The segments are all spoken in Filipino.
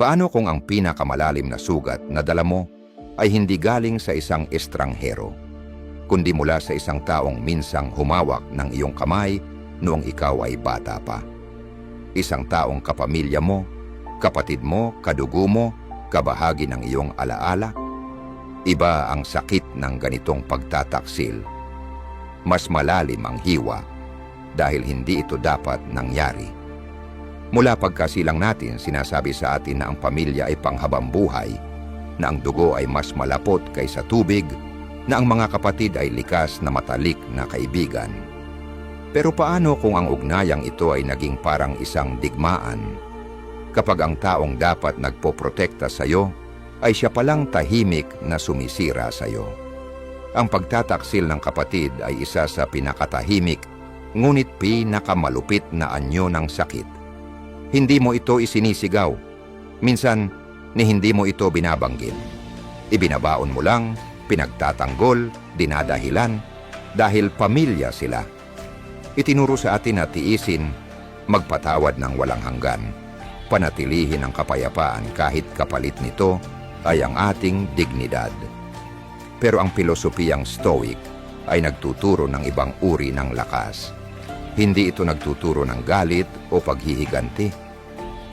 Paano kung ang pinakamalalim na sugat na dala mo ay hindi galing sa isang estranghero, kundi mula sa isang taong minsang humawak ng iyong kamay noong ikaw ay bata pa? Isang taong kapamilya mo, kapatid mo, kadugo mo, kabahagi ng iyong alaala? Iba ang sakit ng ganitong pagtataksil. Mas malalim ang hiwa dahil hindi ito dapat nangyari. Mula pagkasilang natin, sinasabi sa atin na ang pamilya ay panghabang buhay, na ang dugo ay mas malapot kaysa tubig, na ang mga kapatid ay likas na matalik na kaibigan. Pero paano kung ang ugnayang ito ay naging parang isang digmaan? Kapag ang taong dapat nagpoprotekta sa iyo ay siya palang tahimik na sumisira sa iyo. Ang pagtataksil ng kapatid ay isa sa pinakatahimik ngunit pinakamalupit na anyo ng sakit. Hindi mo ito isinisigaw. Minsan, ni hindi mo ito binabanggit. Ibinabaon mo lang, pinagtatanggol, dinadahilan, dahil pamilya sila. Itinuro sa atin na tiisin, magpatawad ng walang hanggan, panatilihin ang kapayapaan kahit kapalit nito ay ang ating dignidad. Pero ang pilosopiyang stoic ay nagtuturo ng ibang uri ng lakas. Hindi ito nagtuturo ng galit o paghihiganti.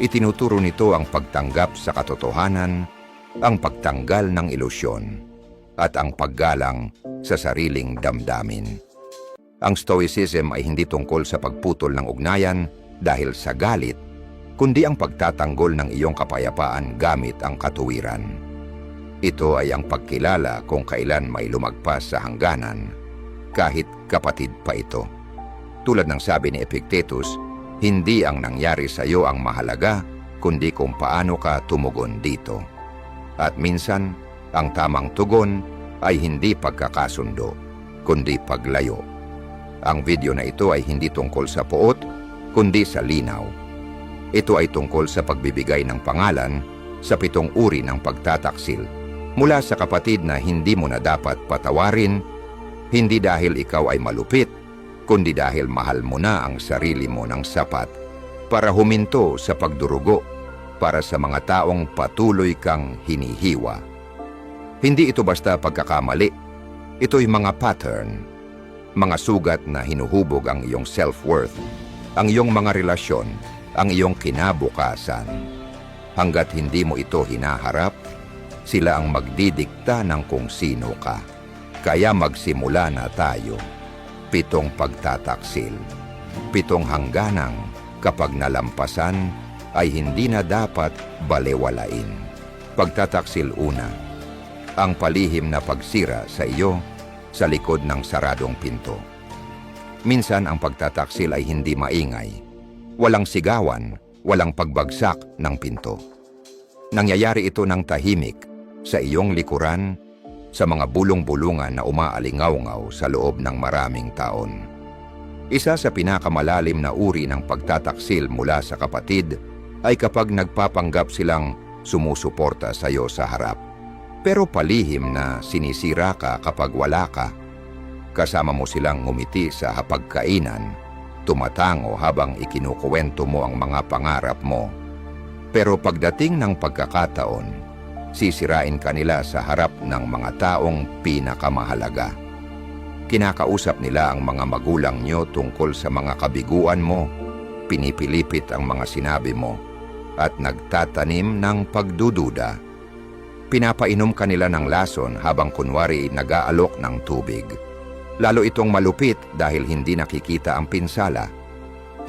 Itinuturo nito ang pagtanggap sa katotohanan, ang pagtanggal ng ilusyon, at ang paggalang sa sariling damdamin. Ang Stoicism ay hindi tungkol sa pagputol ng ugnayan dahil sa galit, kundi ang pagtatanggol ng iyong kapayapaan gamit ang katuwiran. Ito ay ang pagkilala kung kailan may lumagpas sa hangganan, kahit kapatid pa ito. Tulad ng sabi ni Epictetus, hindi ang nangyari sa iyo ang mahalaga, kundi kung paano ka tumugon dito. At minsan, ang tamang tugon ay hindi pagkakasundo, kundi paglayo. Ang video na ito ay hindi tungkol sa puot, kundi sa linaw. Ito ay tungkol sa pagbibigay ng pangalan sa pitong uri ng pagtataksil mula sa kapatid na hindi mo na dapat patawarin, hindi dahil ikaw ay malupit, kundi dahil mahal mo na ang sarili mo ng sapat para huminto sa pagdurugo para sa mga taong patuloy kang hinihiwa. Hindi ito basta pagkakamali, ito'y mga pattern, mga sugat na hinuhubog ang iyong self-worth, ang iyong mga relasyon, ang iyong kinabukasan. Hanggat hindi mo ito hinaharap, sila ang magdidikta ng kung sino ka. Kaya magsimula na tayo. Pitong pagtataksil. Pitong hangganang kapag nalampasan ay hindi na dapat balewalain. Pagtataksil una. Ang palihim na pagsira sa iyo sa likod ng saradong pinto. Minsan ang pagtataksil ay hindi maingay. Walang sigawan, walang pagbagsak ng pinto. Nangyayari ito ng tahimik sa iyong likuran, sa mga bulong-bulungan na umaalingaw-ngaw sa loob ng maraming taon. Isa sa pinakamalalim na uri ng pagtataksil mula sa kapatid ay kapag nagpapanggap silang sumusuporta sa iyo sa harap. Pero palihim na sinisira ka kapag wala ka. Kasama mo silang ngumiti sa hapagkainan, tumatango habang ikinukuwento mo ang mga pangarap mo. Pero pagdating ng pagkakataon, sisirain kanila sa harap ng mga taong pinakamahalaga. Kinakausap nila ang mga magulang nyo tungkol sa mga kabiguan mo, pinipilipit ang mga sinabi mo, at nagtatanim ng pagdududa. Pinapainom kanila ng lason habang kunwari nag-aalok ng tubig. Lalo itong malupit dahil hindi nakikita ang pinsala.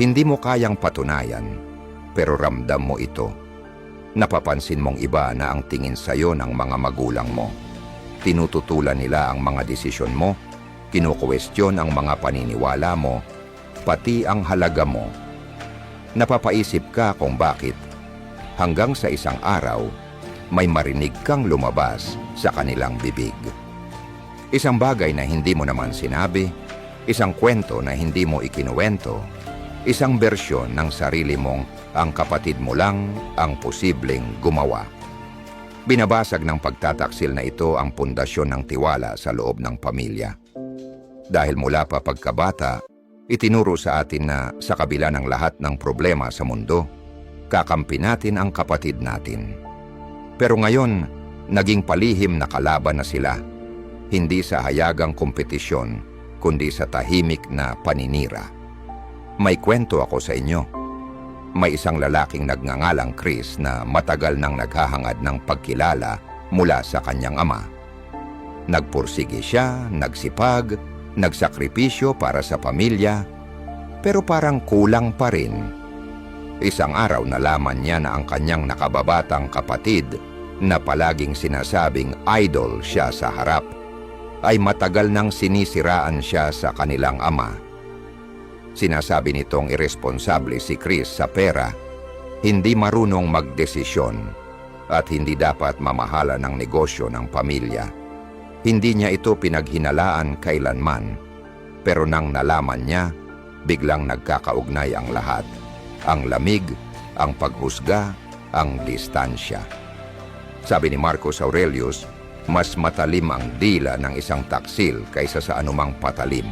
Hindi mo kayang patunayan, pero ramdam mo ito napapansin mong iba na ang tingin sa'yo ng mga magulang mo. Tinututulan nila ang mga desisyon mo, kinukwestiyon ang mga paniniwala mo, pati ang halaga mo. Napapaisip ka kung bakit. Hanggang sa isang araw, may marinig kang lumabas sa kanilang bibig. Isang bagay na hindi mo naman sinabi, isang kwento na hindi mo ikinuwento, isang bersyon ng sarili mong ang kapatid mo lang ang posibleng gumawa. Binabasag ng pagtataksil na ito ang pundasyon ng tiwala sa loob ng pamilya. Dahil mula pa pagkabata, itinuro sa atin na sa kabila ng lahat ng problema sa mundo, kakampi natin ang kapatid natin. Pero ngayon, naging palihim na kalaban na sila, hindi sa hayagang kompetisyon, kundi sa tahimik na paninira. May kwento ako sa inyo. May isang lalaking nagngangalang Chris na matagal nang naghahangad ng pagkilala mula sa kanyang ama. Nagpursige siya, nagsipag, nagsakripisyo para sa pamilya, pero parang kulang pa rin. Isang araw nalaman niya na ang kanyang nakababatang kapatid na palaging sinasabing idol siya sa harap ay matagal nang sinisiraan siya sa kanilang ama. Sinasabi nitong irresponsable si Chris sa pera, hindi marunong magdesisyon at hindi dapat mamahala ng negosyo ng pamilya. Hindi niya ito pinaghinalaan kailanman, pero nang nalaman niya, biglang nagkakaugnay ang lahat. Ang lamig, ang paghusga, ang distansya. Sabi ni Marcus Aurelius, mas matalim ang dila ng isang taksil kaysa sa anumang patalim.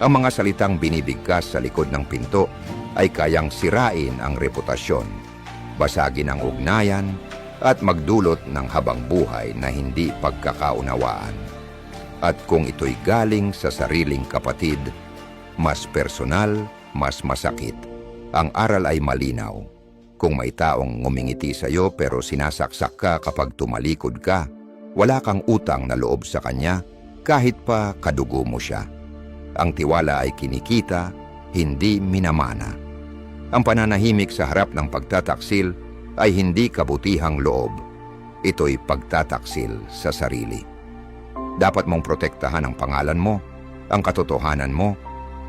Ang mga salitang binibigkas sa likod ng pinto ay kayang sirain ang reputasyon, basagin ang ugnayan, at magdulot ng habang buhay na hindi pagkakaunawaan. At kung ito'y galing sa sariling kapatid, mas personal, mas masakit. Ang aral ay malinaw. Kung may taong ngumingiti sa iyo pero sinasaksak ka kapag tumalikod ka, wala kang utang na loob sa kanya kahit pa kadugo mo siya. Ang tiwala ay kinikita, hindi minamana. Ang pananahimik sa harap ng pagtataksil ay hindi kabutihang loob. Ito'y pagtataksil sa sarili. Dapat mong protektahan ang pangalan mo, ang katotohanan mo,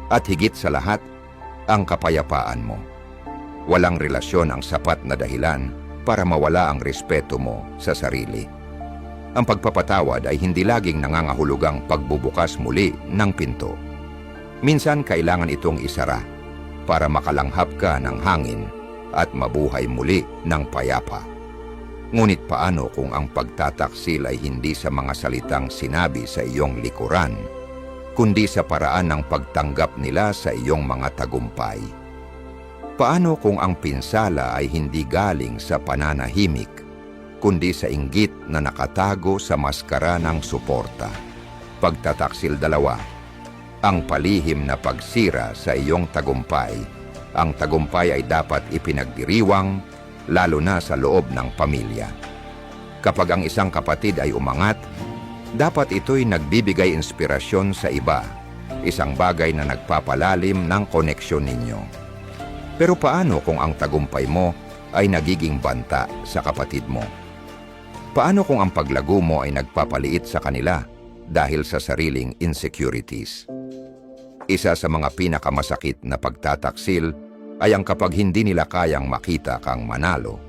at higit sa lahat, ang kapayapaan mo. Walang relasyon ang sapat na dahilan para mawala ang respeto mo sa sarili. Ang pagpapatawad ay hindi laging nangangahulugang pagbubukas muli ng pinto. Minsan kailangan itong isara para makalanghap ka ng hangin at mabuhay muli ng payapa. Ngunit paano kung ang pagtataksil ay hindi sa mga salitang sinabi sa iyong likuran, kundi sa paraan ng pagtanggap nila sa iyong mga tagumpay? Paano kung ang pinsala ay hindi galing sa pananahimik, kundi sa inggit na nakatago sa maskara ng suporta? Pagtataksil dalawa, ang palihim na pagsira sa iyong tagumpay. Ang tagumpay ay dapat ipinagdiriwang, lalo na sa loob ng pamilya. Kapag ang isang kapatid ay umangat, dapat ito'y nagbibigay inspirasyon sa iba, isang bagay na nagpapalalim ng koneksyon ninyo. Pero paano kung ang tagumpay mo ay nagiging banta sa kapatid mo? Paano kung ang paglago mo ay nagpapaliit sa kanila dahil sa sariling insecurities? Isa sa mga pinakamasakit na pagtataksil ay ang kapag hindi nila kayang makita kang manalo.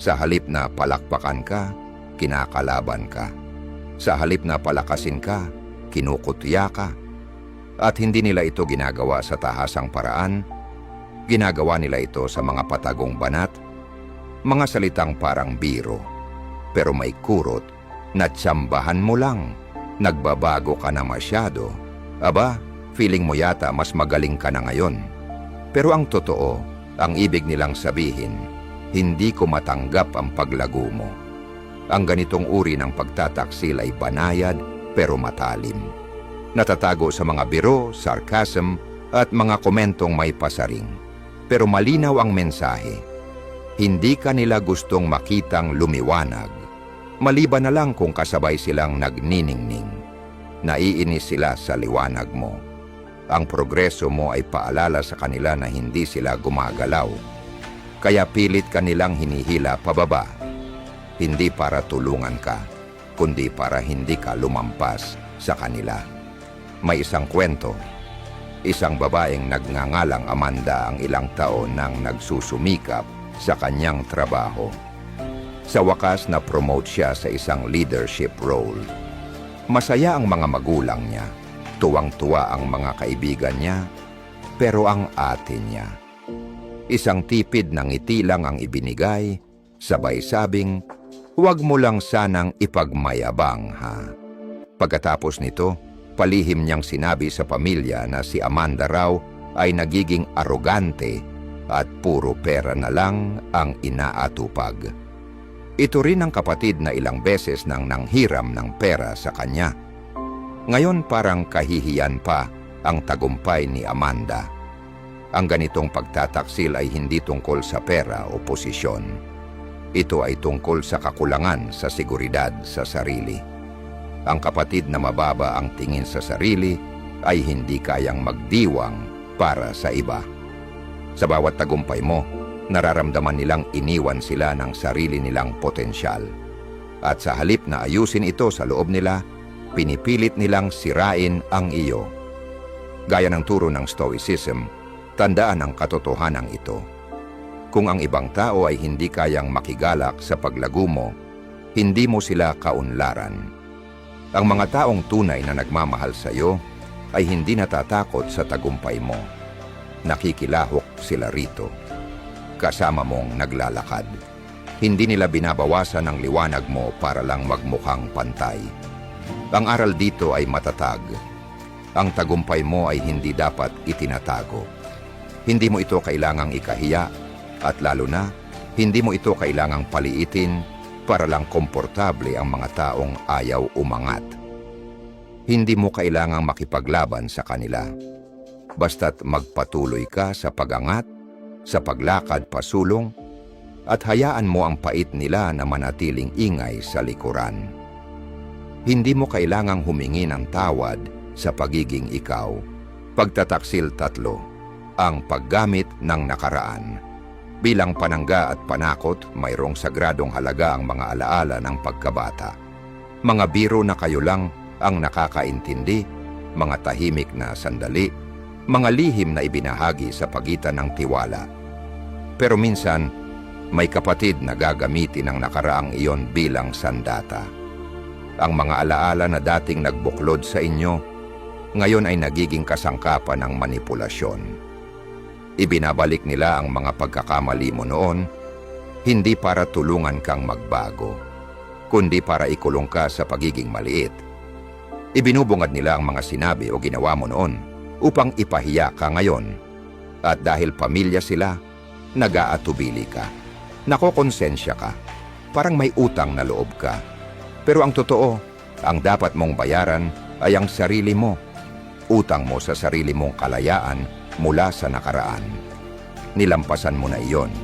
Sa halip na palakpakan ka, kinakalaban ka. Sa halip na palakasin ka, kinukutya ka. At hindi nila ito ginagawa sa tahasang paraan, ginagawa nila ito sa mga patagong banat, mga salitang parang biro. Pero may kurot na tsambahan mo lang, nagbabago ka na masyado. Aba, feeling mo yata mas magaling ka na ngayon. Pero ang totoo, ang ibig nilang sabihin, hindi ko matanggap ang paglago mo. Ang ganitong uri ng pagtataksil ay banayad pero matalim. Natatago sa mga biro, sarcasm, at mga komentong may pasaring. Pero malinaw ang mensahe. Hindi ka nila gustong makitang lumiwanag. Maliban na lang kung kasabay silang nagniningning. Naiinis sila sa liwanag mo ang progreso mo ay paalala sa kanila na hindi sila gumagalaw. Kaya pilit kanilang hinihila pababa. Hindi para tulungan ka, kundi para hindi ka lumampas sa kanila. May isang kwento. Isang babaeng nagngangalang Amanda ang ilang taon nang nagsusumikap sa kanyang trabaho. Sa wakas na promote siya sa isang leadership role. Masaya ang mga magulang niya Tuwang-tuwa ang mga kaibigan niya, pero ang atin niya. Isang tipid ng ngiti lang ang ibinigay, sabay sabing, huwag mo lang sanang ipagmayabang ha. Pagkatapos nito, palihim niyang sinabi sa pamilya na si Amanda raw ay nagiging arogante at puro pera na lang ang inaatupag. Ito rin ang kapatid na ilang beses nang nanghiram ng pera sa kanya. Ngayon parang kahihiyan pa ang tagumpay ni Amanda. Ang ganitong pagtataksil ay hindi tungkol sa pera o posisyon. Ito ay tungkol sa kakulangan sa seguridad sa sarili. Ang kapatid na mababa ang tingin sa sarili ay hindi kayang magdiwang para sa iba. Sa bawat tagumpay mo, nararamdaman nilang iniwan sila ng sarili nilang potensyal. At sa halip na ayusin ito sa loob nila, pinipilit nilang sirain ang iyo. Gaya ng turo ng Stoicism, tandaan ang katotohanan ito. Kung ang ibang tao ay hindi kayang makigalak sa paglago mo, hindi mo sila kaunlaran. Ang mga taong tunay na nagmamahal sa iyo ay hindi natatakot sa tagumpay mo. Nakikilahok sila rito. Kasama mong naglalakad. Hindi nila binabawasan ang liwanag mo para lang magmukhang pantay. Ang aral dito ay matatag. Ang tagumpay mo ay hindi dapat itinatago. Hindi mo ito kailangang ikahiya at lalo na, hindi mo ito kailangang paliitin para lang komportable ang mga taong ayaw umangat. Hindi mo kailangang makipaglaban sa kanila. Basta't magpatuloy ka sa pagangat, sa paglakad pasulong, at hayaan mo ang pait nila na manatiling ingay sa likuran. Hindi mo kailangang humingi ng tawad sa pagiging ikaw. Pagtataksil tatlo, ang paggamit ng nakaraan. Bilang panangga at panakot, mayroong sagradong halaga ang mga alaala ng pagkabata. Mga biro na kayo lang ang nakakaintindi, mga tahimik na sandali, mga lihim na ibinahagi sa pagitan ng tiwala. Pero minsan, may kapatid na gagamitin ang nakaraang iyon bilang sandata. Ang mga alaala na dating nagbuklod sa inyo, ngayon ay nagiging kasangkapan ng manipulasyon. Ibinabalik nila ang mga pagkakamali mo noon, hindi para tulungan kang magbago, kundi para ikulong ka sa pagiging maliit. Ibinubungad nila ang mga sinabi o ginawa mo noon upang ipahiya ka ngayon. At dahil pamilya sila, nag-aatubili ka. Nakokonsensya ka. Parang may utang na loob ka. Pero ang totoo, ang dapat mong bayaran ay ang sarili mo. Utang mo sa sarili mong kalayaan mula sa nakaraan. Nilampasan mo na iyon.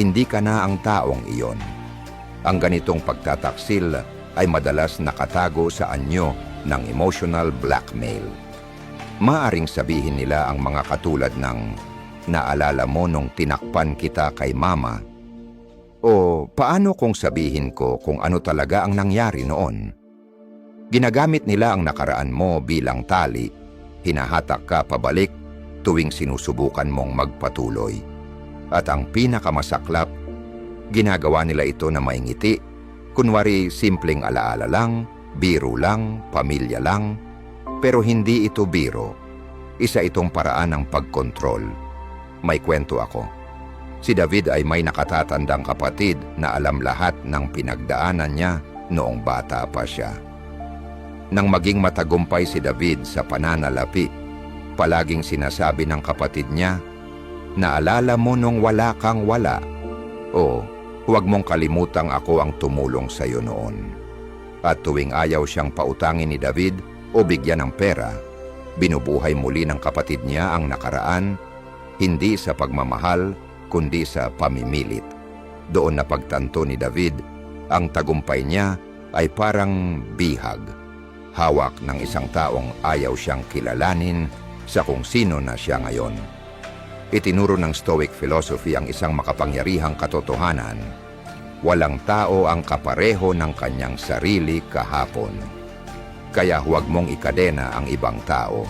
Hindi ka na ang taong iyon. Ang ganitong pagtataksil ay madalas nakatago sa anyo ng emotional blackmail. Maaring sabihin nila ang mga katulad ng naalala mo nung tinakpan kita kay mama o paano kung sabihin ko kung ano talaga ang nangyari noon? Ginagamit nila ang nakaraan mo bilang tali, hinahatak ka pabalik tuwing sinusubukan mong magpatuloy. At ang pinakamasaklap, ginagawa nila ito na maingiti, kunwari simpleng alaala lang, biro lang, pamilya lang, pero hindi ito biro. Isa itong paraan ng pagkontrol. May kwento ako. Si David ay may nakatatandang kapatid na alam lahat ng pinagdaanan niya noong bata pa siya. Nang maging matagumpay si David sa pananalapi, palaging sinasabi ng kapatid niya, Naalala mo nung wala kang wala, o huwag mong kalimutang ako ang tumulong sa iyo noon. At tuwing ayaw siyang pautangin ni David o bigyan ng pera, binubuhay muli ng kapatid niya ang nakaraan, hindi sa pagmamahal, kundi sa pamimilit. Doon na pagtanto ni David, ang tagumpay niya ay parang bihag, hawak ng isang taong ayaw siyang kilalanin sa kung sino na siya ngayon. Itinuro ng Stoic philosophy ang isang makapangyarihang katotohanan. Walang tao ang kapareho ng kanyang sarili kahapon. Kaya huwag mong ikadena ang ibang tao,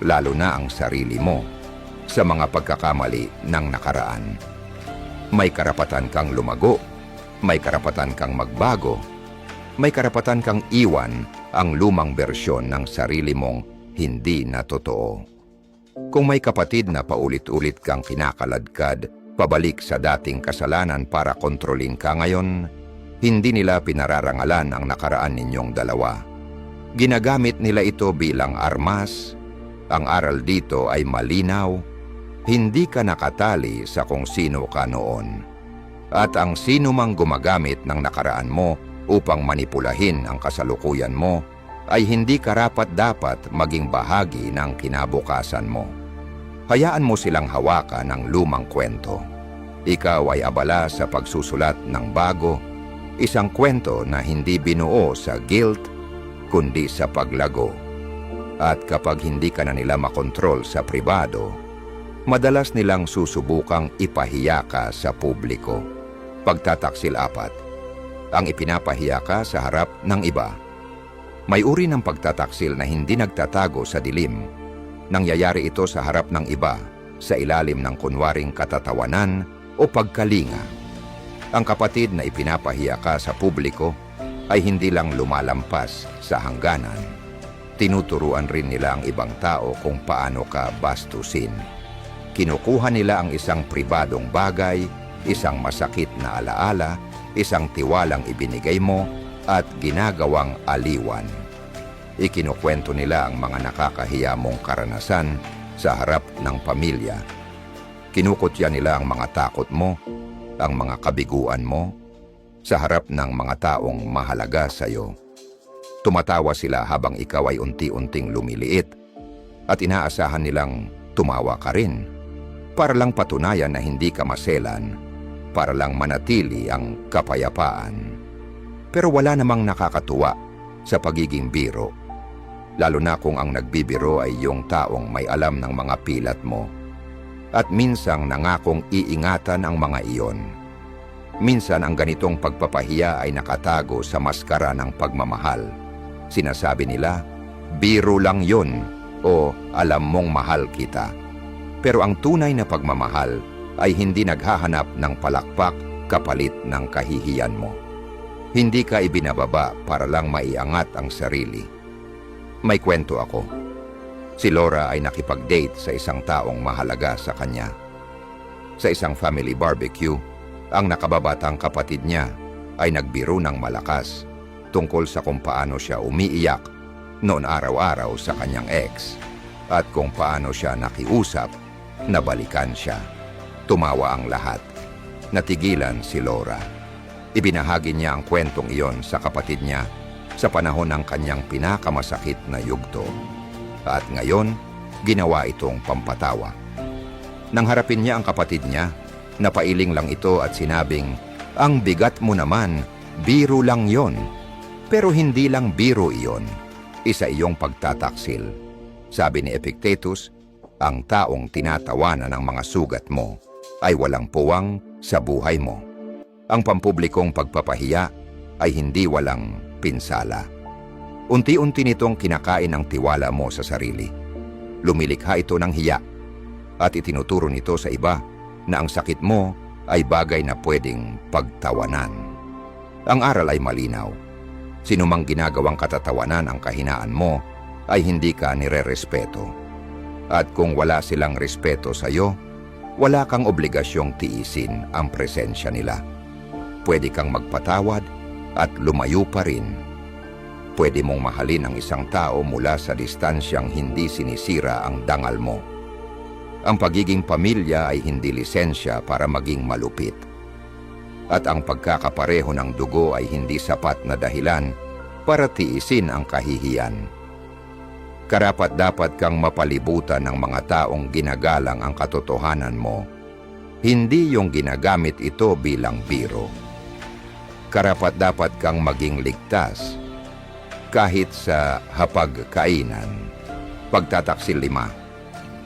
lalo na ang sarili mo sa mga pagkakamali ng nakaraan. May karapatan kang lumago, may karapatan kang magbago, may karapatan kang iwan ang lumang bersyon ng sarili mong hindi na totoo. Kung may kapatid na paulit-ulit kang kinakaladkad, pabalik sa dating kasalanan para kontrolin ka ngayon, hindi nila pinararangalan ang nakaraan ninyong dalawa. Ginagamit nila ito bilang armas. Ang aral dito ay malinaw hindi ka nakatali sa kung sino ka noon. At ang sino mang gumagamit ng nakaraan mo upang manipulahin ang kasalukuyan mo ay hindi karapat-dapat maging bahagi ng kinabukasan mo. Hayaan mo silang hawakan ng lumang kwento. Ikaw ay abala sa pagsusulat ng bago, isang kwento na hindi binuo sa guilt, kundi sa paglago. At kapag hindi ka na nila makontrol sa pribado, madalas nilang susubukang ipahiya ka sa publiko. Pagtataksil apat, ang ipinapahiya ka sa harap ng iba. May uri ng pagtataksil na hindi nagtatago sa dilim. Nangyayari ito sa harap ng iba, sa ilalim ng kunwaring katatawanan o pagkalinga. Ang kapatid na ipinapahiya ka sa publiko ay hindi lang lumalampas sa hangganan. Tinuturuan rin nila ang ibang tao kung paano ka bastusin. Kinukuha nila ang isang pribadong bagay, isang masakit na alaala, isang tiwalang ibinigay mo at ginagawang aliwan. Ikinukwento nila ang mga nakakahiya mong karanasan sa harap ng pamilya. Kinukutya nila ang mga takot mo, ang mga kabiguan mo, sa harap ng mga taong mahalaga sa iyo. Tumatawa sila habang ikaw ay unti-unting lumiliit at inaasahan nilang tumawa ka rin para lang patunayan na hindi ka maselan, para lang manatili ang kapayapaan. Pero wala namang nakakatuwa sa pagiging biro, lalo na kung ang nagbibiro ay yung taong may alam ng mga pilat mo at minsang nangakong iingatan ang mga iyon. Minsan ang ganitong pagpapahiya ay nakatago sa maskara ng pagmamahal. Sinasabi nila, biro lang yun o alam mong mahal kita. Pero ang tunay na pagmamahal ay hindi naghahanap ng palakpak kapalit ng kahihiyan mo. Hindi ka ibinababa para lang maiangat ang sarili. May kwento ako. Si Laura ay nakipag-date sa isang taong mahalaga sa kanya. Sa isang family barbecue, ang nakababatang kapatid niya ay nagbiro ng malakas tungkol sa kung paano siya umiiyak noon araw-araw sa kanyang ex at kung paano siya nakiusap na balikan siya. Tumawa ang lahat. Natigilan si Laura. Ibinahagi niya ang kwentong iyon sa kapatid niya sa panahon ng kanyang pinakamasakit na yugto. At ngayon, ginawa itong pampatawa. Nang harapin niya ang kapatid niya, napailing lang ito at sinabing, Ang bigat mo naman, biro lang yon. Pero hindi lang biro iyon, isa iyong pagtataksil. Sabi ni Epictetus, ang taong tinatawanan ng mga sugat mo ay walang puwang sa buhay mo. Ang pampublikong pagpapahiya ay hindi walang pinsala. Unti-unti nitong kinakain ang tiwala mo sa sarili. Lumilikha ito ng hiya at itinuturo nito sa iba na ang sakit mo ay bagay na pwedeng pagtawanan. Ang aral ay malinaw. Sinumang ginagawang katatawanan ang kahinaan mo ay hindi ka nire-respeto. At kung wala silang respeto sa iyo, wala kang obligasyong tiisin ang presensya nila. Pwede kang magpatawad at lumayo pa rin. Pwede mong mahalin ang isang tao mula sa distansyang hindi sinisira ang dangal mo. Ang pagiging pamilya ay hindi lisensya para maging malupit. At ang pagkakapareho ng dugo ay hindi sapat na dahilan para tiisin ang kahihiyan. Karapat dapat kang mapalibutan ng mga taong ginagalang ang katotohanan mo, hindi yung ginagamit ito bilang biro. Karapat dapat kang maging ligtas kahit sa hapagkainan. Pagtataksil lima,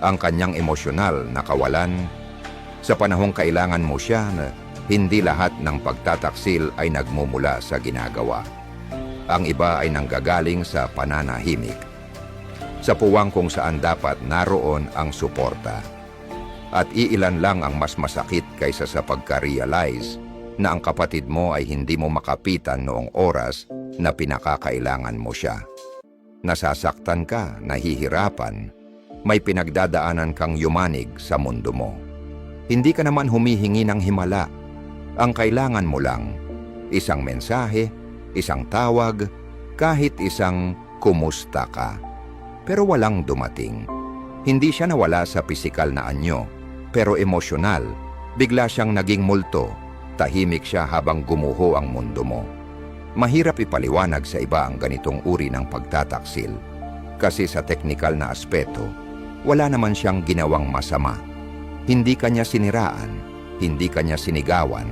ang kanyang emosyonal na kawalan sa panahong kailangan mo siya na hindi lahat ng pagtataksil ay nagmumula sa ginagawa. Ang iba ay nanggagaling sa pananahimik. Sa puwang kung saan dapat naroon ang suporta. At iilan lang ang mas masakit kaysa sa pagka-realize na ang kapatid mo ay hindi mo makapitan noong oras na pinakakailangan mo siya. Nasasaktan ka, nahihirapan, may pinagdadaanan kang yumanig sa mundo mo. Hindi ka naman humihingi ng himala. Ang kailangan mo lang, isang mensahe, isang tawag, kahit isang kumusta ka. Pero walang dumating. Hindi siya nawala sa pisikal na anyo, pero emosyonal. Bigla siyang naging multo. Tahimik siya habang gumuho ang mundo mo. Mahirap ipaliwanag sa iba ang ganitong uri ng pagtataksil. Kasi sa teknikal na aspeto, wala naman siyang ginawang masama. Hindi kanya siniraan, hindi kanya sinigawan.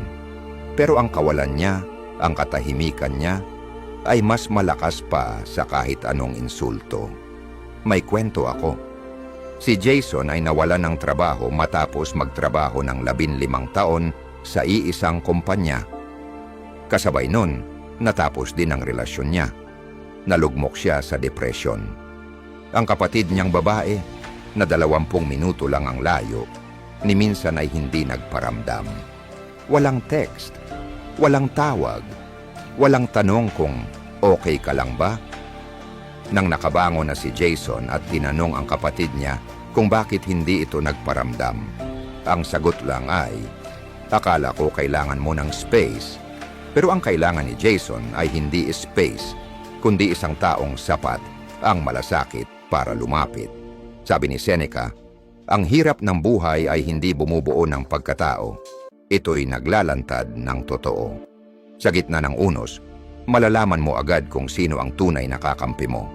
Pero ang kawalan niya, ang katahimikan niya, ay mas malakas pa sa kahit anong insulto. May kwento ako. Si Jason ay nawalan ng trabaho matapos magtrabaho ng labinlimang taon sa iisang kumpanya. Kasabay nun, natapos din ang relasyon niya. Nalugmok siya sa depresyon. Ang kapatid niyang babae, na dalawampung minuto lang ang layo, ni minsan ay hindi nagparamdam. Walang text, walang tawag, walang tanong kung okay ka lang ba? Nang nakabangon na si Jason at tinanong ang kapatid niya kung bakit hindi ito nagparamdam, ang sagot lang ay, akala ko kailangan mo ng space. Pero ang kailangan ni Jason ay hindi space, kundi isang taong sapat ang malasakit para lumapit. Sabi ni Seneca, ang hirap ng buhay ay hindi bumubuo ng pagkatao. Ito'y naglalantad ng totoo. Sa gitna ng unos, malalaman mo agad kung sino ang tunay na kakampi mo.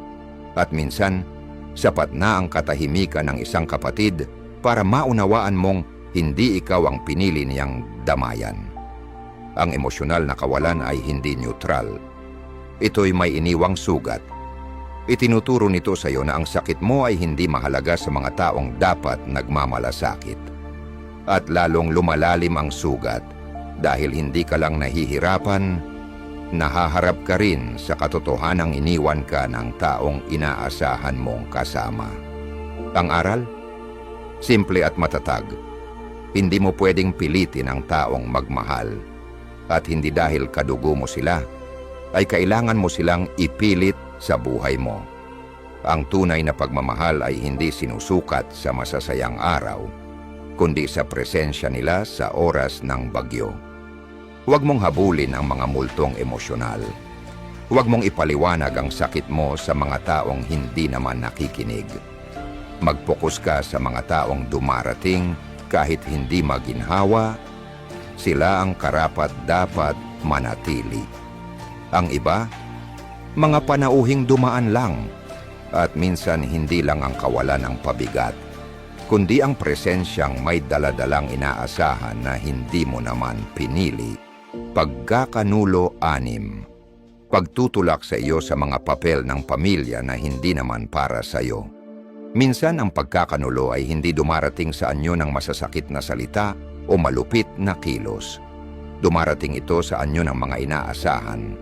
At minsan, sapat na ang katahimikan ng isang kapatid para maunawaan mong hindi ikaw ang pinili niyang damayan. Ang emosyonal na kawalan ay hindi neutral. Ito'y may iniwang sugat. Itinuturo nito sa iyo na ang sakit mo ay hindi mahalaga sa mga taong dapat nagmamalasakit. At lalong lumalalim ang sugat dahil hindi ka lang nahihirapan, nahaharap ka rin sa katotohanang iniwan ka ng taong inaasahan mong kasama. Ang aral? Simple at matatag. Hindi mo pwedeng pilitin ang taong magmahal. At hindi dahil kadugo mo sila, ay kailangan mo silang ipilit sa buhay mo. Ang tunay na pagmamahal ay hindi sinusukat sa masasayang araw, kundi sa presensya nila sa oras ng bagyo. Huwag mong habulin ang mga multong emosyonal. Huwag mong ipaliwanag ang sakit mo sa mga taong hindi naman nakikinig. Mag-focus ka sa mga taong dumarating kahit hindi maginhawa, sila ang karapat dapat manatili. Ang iba, mga panauhing dumaan lang at minsan hindi lang ang kawalan ng pabigat, kundi ang presensyang may daladalang inaasahan na hindi mo naman pinili. Pagkakanulo anim, pagtutulak sa iyo sa mga papel ng pamilya na hindi naman para sa iyo. Minsan ang pagkakanulo ay hindi dumarating sa anyo ng masasakit na salita o malupit na kilos. Dumarating ito sa anyo ng mga inaasahan,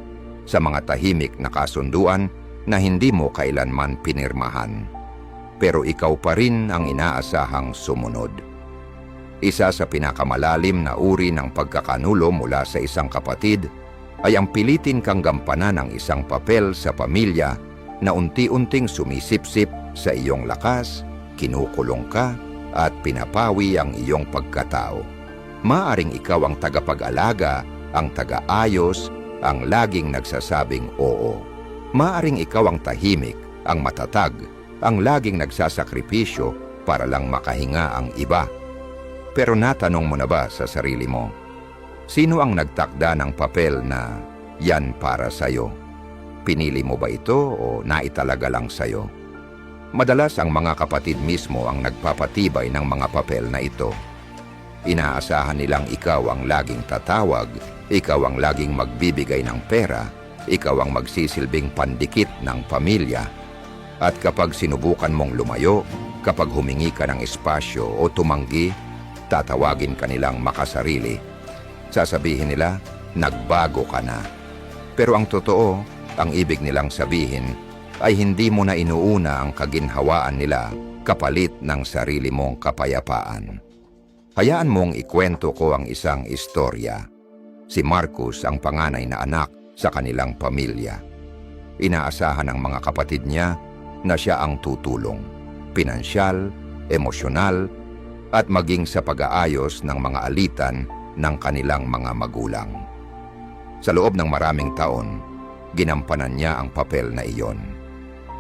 sa mga tahimik na kasunduan na hindi mo kailanman pinirmahan. Pero ikaw pa rin ang inaasahang sumunod. Isa sa pinakamalalim na uri ng pagkakanulo mula sa isang kapatid ay ang pilitin kang gampanan ng isang papel sa pamilya na unti-unting sumisipsip sa iyong lakas, kinukulong ka, at pinapawi ang iyong pagkatao. Maaring ikaw ang tagapag-alaga, ang taga-ayos, ang laging nagsasabing oo. Maaring ikaw ang tahimik, ang matatag, ang laging nagsasakripisyo para lang makahinga ang iba. Pero natanong mo na ba sa sarili mo, sino ang nagtakda ng papel na yan para sa'yo? Pinili mo ba ito o naitalaga lang sa'yo? Madalas ang mga kapatid mismo ang nagpapatibay ng mga papel na ito. Inaasahan nilang ikaw ang laging tatawag, ikaw ang laging magbibigay ng pera, ikaw ang magsisilbing pandikit ng pamilya. At kapag sinubukan mong lumayo, kapag humingi ka ng espasyo o tumanggi, tatawagin ka nilang makasarili. Sasabihin nila, nagbago ka na. Pero ang totoo, ang ibig nilang sabihin ay hindi mo na inuuna ang kaginhawaan nila kapalit ng sarili mong kapayapaan. Hayaan mong ikwento ko ang isang istorya. Si Marcus ang panganay na anak sa kanilang pamilya. Inaasahan ng mga kapatid niya na siya ang tutulong, pinansyal, emosyonal, at maging sa pag-aayos ng mga alitan ng kanilang mga magulang. Sa loob ng maraming taon, ginampanan niya ang papel na iyon.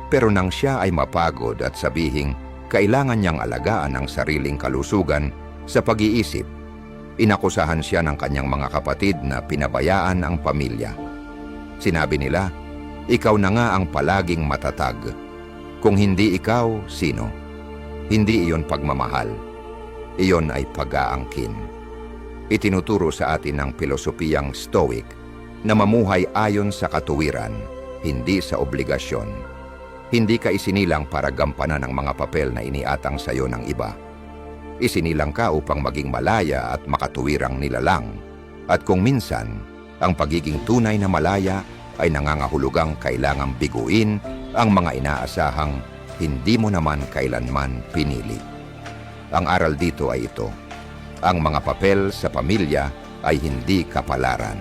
Pero nang siya ay mapagod at sabihing kailangan niyang alagaan ang sariling kalusugan, Sa pag-iisip, inakusahan siya ng kanyang mga kapatid na pinabayaan ang pamilya. Sinabi nila, ikaw na nga ang palaging matatag. Kung hindi ikaw, sino? Hindi iyon pagmamahal. Iyon ay pag-aangkin. Itinuturo sa atin ng pilosopiyang Stoic na mamuhay ayon sa katuwiran, hindi sa obligasyon. Hindi ka isinilang para gampanan ang mga papel na iniatang sa iyo ng iba. Isinilang ka upang maging malaya at makatuwirang nilalang. At kung minsan, ang pagiging tunay na malaya ay nangangahulugang kailangang biguin ang mga inaasahang hindi mo naman kailanman pinili. Ang aral dito ay ito. Ang mga papel sa pamilya ay hindi kapalaran.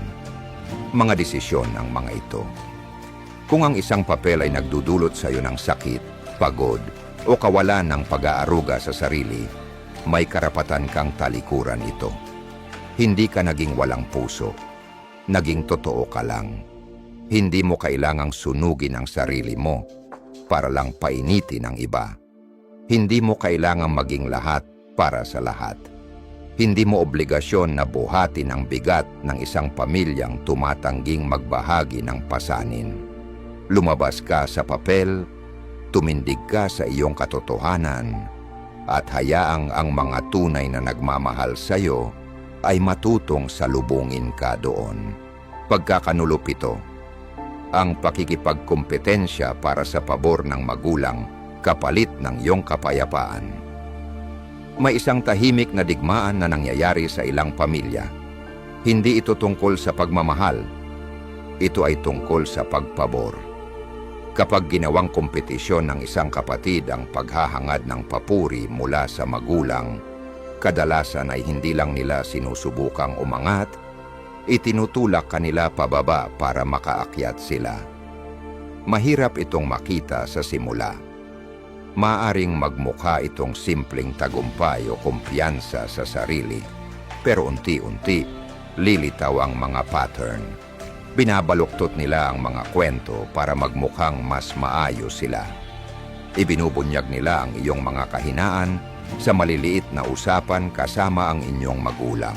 Mga desisyon ang mga ito. Kung ang isang papel ay nagdudulot sa iyo ng sakit, pagod, o kawalan ng pag-aaruga sa sarili, may karapatan kang talikuran ito. Hindi ka naging walang puso. Naging totoo ka lang. Hindi mo kailangang sunugin ang sarili mo para lang painitin ang iba. Hindi mo kailangang maging lahat para sa lahat. Hindi mo obligasyon na buhatin ang bigat ng isang pamilyang tumatangging magbahagi ng pasanin. Lumabas ka sa papel, tumindig ka sa iyong katotohanan, at hayaang ang mga tunay na nagmamahal sa iyo ay matutong salubungin ka doon. Pagkakanulop ito, ang pakikipagkompetensya para sa pabor ng magulang kapalit ng iyong kapayapaan. May isang tahimik na digmaan na nangyayari sa ilang pamilya. Hindi ito tungkol sa pagmamahal. Ito ay tungkol sa pagpabor. Kapag ginawang kompetisyon ng isang kapatid ang paghahangad ng papuri mula sa magulang, kadalasan ay hindi lang nila sinusubukang umangat, itinutulak kanila pababa para makaakyat sila. Mahirap itong makita sa simula. Maaring magmukha itong simpleng tagumpay o kumpiyansa sa sarili, pero unti-unti, lilitaw ang mga pattern. Binabaluktot nila ang mga kwento para magmukhang mas maayos sila. Ibinubunyag nila ang iyong mga kahinaan sa maliliit na usapan kasama ang inyong magulang.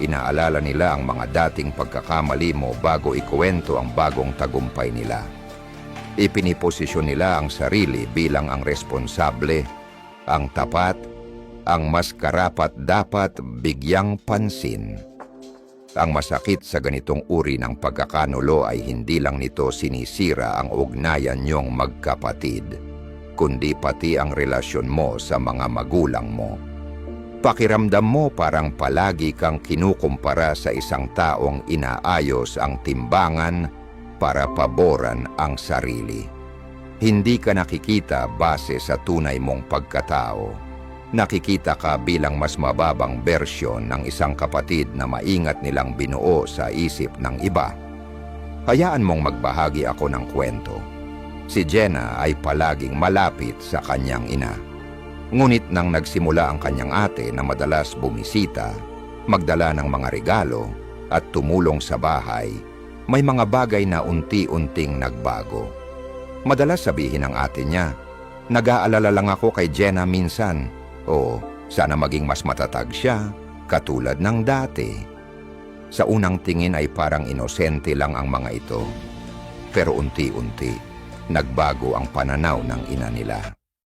Inaalala nila ang mga dating pagkakamali mo bago ikuwento ang bagong tagumpay nila. Ipiniposisyon nila ang sarili bilang ang responsable, ang tapat, ang mas karapat dapat bigyang pansin. Ang masakit sa ganitong uri ng pagkakanulo ay hindi lang nito sinisira ang ugnayan niyong magkapatid, kundi pati ang relasyon mo sa mga magulang mo. Pakiramdam mo parang palagi kang kinukumpara sa isang taong inaayos ang timbangan para paboran ang sarili. Hindi ka nakikita base sa tunay mong pagkatao. Nakikita ka bilang mas mababang bersyon ng isang kapatid na maingat nilang binuo sa isip ng iba. Hayaan mong magbahagi ako ng kwento. Si Jenna ay palaging malapit sa kanyang ina. Ngunit nang nagsimula ang kanyang ate na madalas bumisita, magdala ng mga regalo at tumulong sa bahay, may mga bagay na unti-unting nagbago. Madalas sabihin ng ate niya, nag-aalala lang ako kay Jenna minsan o sana maging mas matatag siya katulad ng dati. Sa unang tingin ay parang inosente lang ang mga ito. Pero unti-unti, nagbago ang pananaw ng ina nila.